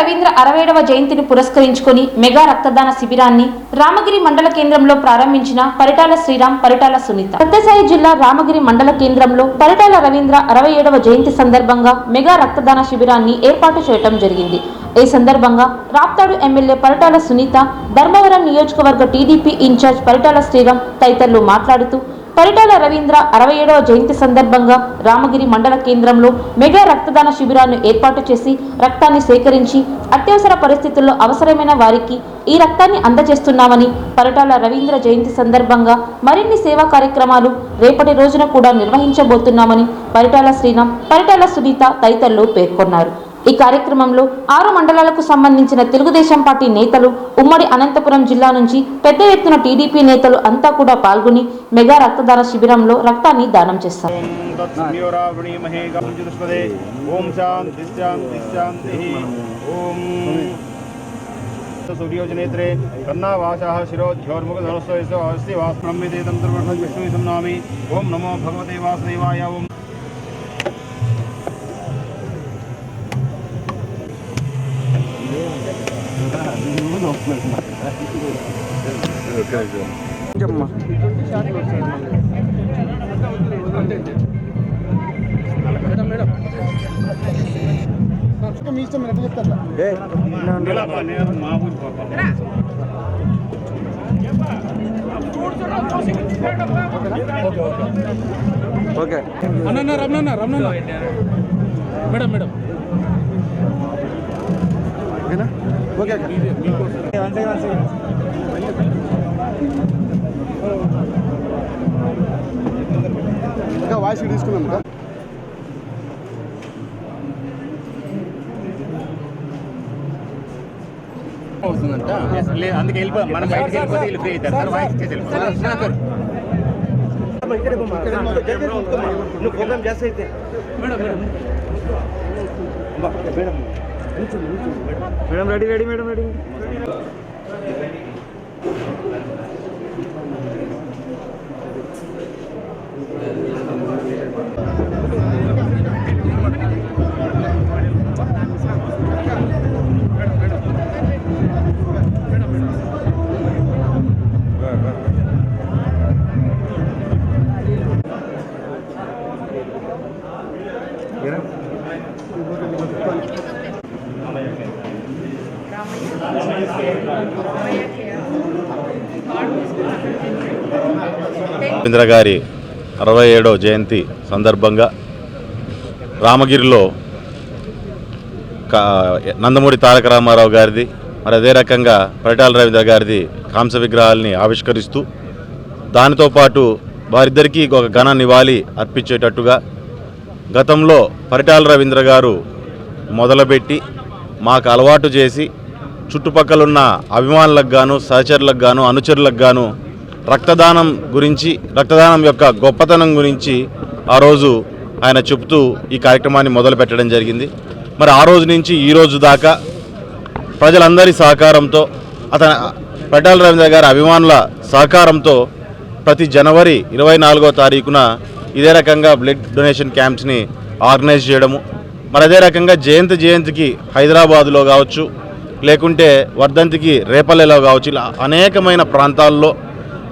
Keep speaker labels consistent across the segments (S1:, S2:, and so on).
S1: రవీంద్ర అరవేడవ జయంతిని పురస్కరించుకొని మెగా రక్తదాన శిబిరాన్ని రామగిరి మండల కేంద్రంలో ప్రారంభించిన పరిటాల శ్రీరామ్ పరిటాల సునీత. సత్యసాయి జిల్లా రామగిరి మండల కేంద్రంలో పరిటాల రవీంద్ర అరవై ఏడవ జయంతి సందర్భంగా మెగా రక్తదాన శిబిరాన్ని ఏర్పాటు చేయడం జరిగింది. ఈ సందర్భంగా రాప్తాడు ఎమ్మెల్యే పరిటాల సునీత ధర్మవరం నియోజకవర్గ టీడీపీ ఇన్ఛార్జ్ పరిటాల శ్రీరామ్ తదితరులు మాట్లాడుతూ పరిటాల రవీంద్ర అరవై ఏడవ జయంతి సందర్భంగా రామగిరి మండల కేంద్రంలో మెగా రక్తదాన శిబిరాన్ని ఏర్పాటు చేసి రక్తాన్ని సేకరించి అత్యవసర పరిస్థితుల్లో అవసరమైన వారికి ఈ రక్తాన్ని అందజేస్తున్నామని పరిటాల రవీంద్ర జయంతి సందర్భంగా మరిన్ని సేవా కార్యక్రమాలు రేపటి రోజున కూడా నిర్వహించబోతున్నామని పరిటాల శ్రీరామ్ పరిటాల సునీత తదితరులు పేర్కొన్నారు. ఈ కార్యక్రమంలో ఆరు మండలాలకు సంబంధించిన తెలుగుదేశం పార్టీ నేతలు ఉమ్మడి అనంతపురం జిల్లా నుంచి పెద్ద ఎత్తున టీడీపీ నేతలు అంతా కూడా పాల్గొని మెగా రక్తదాన శిబిరంలో రక్తాన్ని దానం చేస్తారు.
S2: ఓం తత్సంయోరావృణీమహే గంజుష్పదే ఓం శాంతి శాంతి శాంతి ఓం నామి ఓం నమో భగవతే వాసుదేవాయ ఓం మా ఊరి పాప
S3: okay
S4: Ramana Ramana madam madam.
S3: Okay ఇంకా వాయిస్ తీసుకున్నాం కదా
S2: లేదు అందుకే వెళ్ళిపో మనం బయటికి వెళ్ళిపోతే వీళ్ళు ఫ్రీ అవుతారు. సార్ వాయిస్ ఇచ్చేసి వెళ్ళిపోతారు
S3: నువ్వు ప్రోగ్రామ్ చేస్తే అయితే. Madam. Madam ready ready madam ready
S5: Ravindra గారి అరవై ఏడో జయంతి సందర్భంగా రామగిరిలో నందమూరి తారక రామారావు గారిది మరి అదే రకంగా పరిటాల రవీంద్ర గారిది కాంస విగ్రహాలని ఆవిష్కరిస్తూ దానితో పాటు వారిద్దరికీ ఒక ఘన నివాళి అర్పించేటట్టుగా గతంలో పరిటాల రవీంద్ర గారు మొదలుపెట్టి మాకు అలవాటు చేసి చుట్టుపక్కల ఉన్న అభిమానులకు గాను సహచరులకు గాను అనుచరులకు గాను రక్తదానం గురించి రక్తదానం యొక్క గొప్పతనం గురించి ఆ రోజు ఆయన చెబుతూ ఈ కార్యక్రమాన్ని మొదలు పెట్టడం జరిగింది. మరి ఆ రోజు నుంచి ఈ రోజు దాకా ప్రజలందరి సహకారంతో అతని పెటాల రవీంద్ర గారి అభిమానుల సహకారంతో ప్రతి జనవరి ఇరవై నాలుగో తారీఖున ఇదే రకంగా బ్లడ్ డొనేషన్ క్యాంప్స్ని ఆర్గనైజ్ చేయడము. మరి అదే రకంగా జయంతి జయంతికి హైదరాబాదులో కావచ్చు లేకుంటే వర్ధంతికి రేపల్లెలో కావచ్చు ఇలా అనేకమైన ప్రాంతాల్లో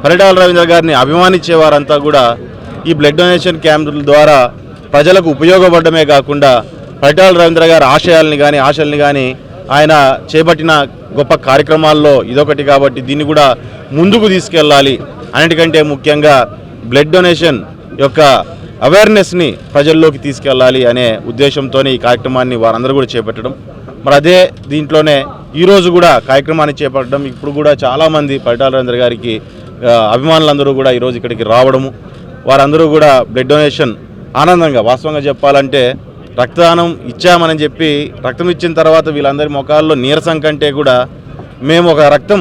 S5: పరిటాల రవీంద్ర గారిని అభిమానించే వారంతా కూడా ఈ బ్లడ్ డొనేషన్ క్యాంపుల ద్వారా ప్రజలకు ఉపయోగపడమే కాకుండా పరిటాల రవీంద్ర గారి ఆశయాల్ని కానీ ఆశల్ని కానీ ఆయన చేపట్టిన గొప్ప కార్యక్రమాల్లో ఇదొకటి కాబట్టి దీన్ని కూడా ముందుకు తీసుకెళ్ళాలి. అన్నిటికంటే ముఖ్యంగా బ్లడ్ డొనేషన్ యొక్క అవేర్నెస్ని ప్రజల్లోకి తీసుకెళ్ళాలి అనే ఉద్దేశంతోనే ఈ కార్యక్రమాన్ని వారందరూ కూడా చేపట్టడం. మరి అదే దీంట్లోనే ఈరోజు కూడా కార్యక్రమాన్ని చేపట్టడం ఇప్పుడు కూడా చాలామంది పరిటాల గారికి అభిమానులందరూ కూడా ఈరోజు ఇక్కడికి రావడము వారందరూ కూడా బ్లడ్ డొనేషన్ ఆనందంగా వాస్తవంగా చెప్పాలంటే రక్తదానం ఇచ్చామని చెప్పి రక్తం ఇచ్చిన తర్వాత వీళ్ళందరి ముఖాల్లో నీరసం కంటే కూడా మేము ఒక రక్తం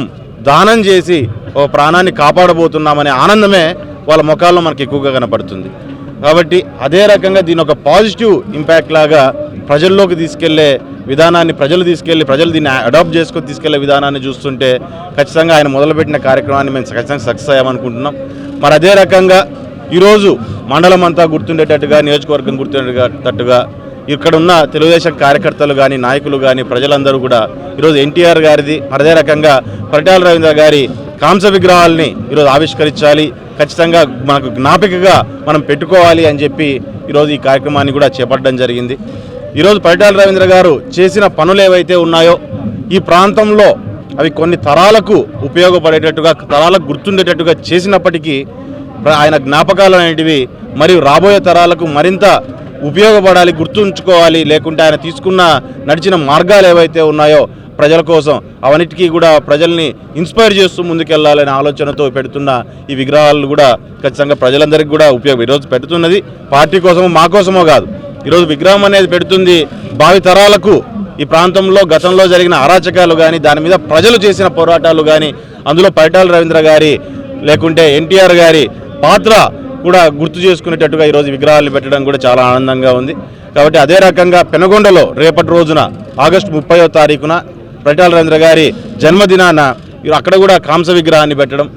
S5: దానం చేసి ఒక ప్రాణాన్ని కాపాడబోతున్నామనే ఆనందమే వాళ్ళ ముఖాల్లో మనకి ఎక్కువగా కనపడుతుంది. కాబట్టి అదే రకంగా దీని ఒక పాజిటివ్ ఇంపాక్ట్ లాగా ప్రజల్లోకి తీసుకెళ్ళే విధానాన్ని ప్రజలు తీసుకెళ్ళి ప్రజలు దీన్ని అడాప్ట్ చేసుకొని తీసుకెళ్ళే విధానాన్ని చూస్తుంటే ఖచ్చితంగా ఆయన మొదలుపెట్టిన కార్యక్రమాన్ని మేము ఖచ్చితంగా సక్సెస్ అయ్యామనుకుంటున్నాం. మరి అదే రకంగా ఈరోజు మండలం అంతా గుర్తుండేటట్టుగా నియోజకవర్గం గుర్తుండేటట్టుగా ఇక్కడ ఉన్న తెలుగుదేశం కార్యకర్తలు కానీ నాయకులు కానీ ప్రజలందరూ కూడా ఈరోజు ఎన్టీఆర్ గారిది. అదే రకంగా పరిటాల రవీంద్ర గారి కాంస విగ్రహాల్ని ఈరోజు ఆవిష్కరించాలి. ఖచ్చితంగా మనకు జ్ఞాపికగా మనం పెట్టుకోవాలి అని చెప్పి ఈరోజు ఈ కార్యక్రమాన్ని కూడా చేపట్టడం జరిగింది. ఈరోజు పరిటాల రవీంద్ర గారు చేసిన పనులు ఏవైతే ఉన్నాయో ఈ ప్రాంతంలో అవి కొన్ని తరాలకు ఉపయోగపడేటట్టుగా తరాలకు గుర్తుండేటట్టుగా చేసినప్పటికీ ఆయన జ్ఞాపకాలు అనేటివి మరియు రాబోయే తరాలకు మరింత ఉపయోగపడాలి గుర్తుంచుకోవాలి లేకుంటే ఆయన తీసుకున్న నడిచిన మార్గాలు ఏవైతే ఉన్నాయో ప్రజల కోసం అవన్నిటికీ కూడా ప్రజల్ని ఇన్స్పైర్ చేస్తూ ముందుకెళ్ళాలనే ఆలోచనతో పెడుతున్న ఈ విగ్రహాలు కూడా ఖచ్చితంగా ప్రజలందరికీ కూడా ఉపయోగం. ఈరోజు పెడుతున్నది పార్టీ కోసమో మా కోసమో కాదు. ఈరోజు విగ్రహం అనేది పెడుతుంది భావి తరాలకు. ఈ ప్రాంతంలో గతంలో జరిగిన అరాచకాలు కానీ దాని మీద ప్రజలు చేసిన పోరాటాలు కానీ అందులో పరిటాల రవీంద్ర గారి లేకుంటే ఎన్టీఆర్ గారి పాత్ర కూడా గుర్తు చేసుకునేటట్టుగా ఈరోజు విగ్రహాలు పెట్టడం కూడా చాలా ఆనందంగా ఉంది. కాబట్టి అదే రకంగా పెనగొండలో రేపటి రోజున ఆగస్టు ముప్పయో తారీఖున పరిటాల రవీంద్ర గారి జన్మదినాన అక్కడ కూడా కాంస విగ్రహాన్ని పెట్టడం.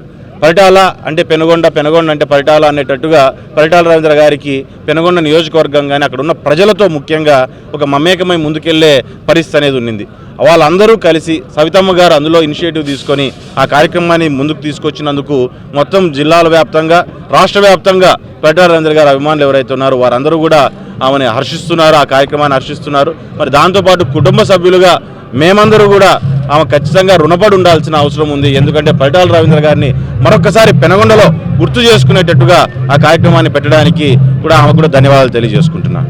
S5: పరిటాల అంటే పెనుగొండ పెనుగొండ అంటే పరిటాల అనేటట్టుగా పరిటాల రవీంద్ర గారికి పెనుగొండ నియోజకవర్గం కానీ అక్కడ ఉన్న ప్రజలతో ముఖ్యంగా ఒక మమేకమై ముందుకెళ్ళే పరిస్థితి అనేది ఉన్నింది. వాళ్ళందరూ కలిసి సవితమ్మ గారు అందులో ఇనిషియేటివ్ తీసుకొని ఆ కార్యక్రమాన్ని ముందుకు తీసుకొచ్చినందుకు మొత్తం జిల్లాల వ్యాప్తంగా రాష్ట్ర వ్యాప్తంగా పరిటాల గారు అభిమానులు ఎవరైతే ఉన్నారో వారందరూ కూడా ఆమెను హర్షిస్తున్నారు ఆ కార్యక్రమాన్ని హర్షిస్తున్నారు. మరి దాంతోపాటు కుటుంబ సభ్యులుగా మేమందరూ కూడా ఆమె ఖచ్చితంగా రుణపడి ఉండాల్సిన అవసరం ఉంది. ఎందుకంటే పరిటాల రవీంద్ర గారిని మరొకసారి పెనగొండలో గుర్తు చేసుకునేటట్టుగా ఆ కార్యక్రమాన్ని పెట్టడానికి కూడా ఆమె కూడా ధన్యవాదాలు తెలియజేసుకుంటున్నాను.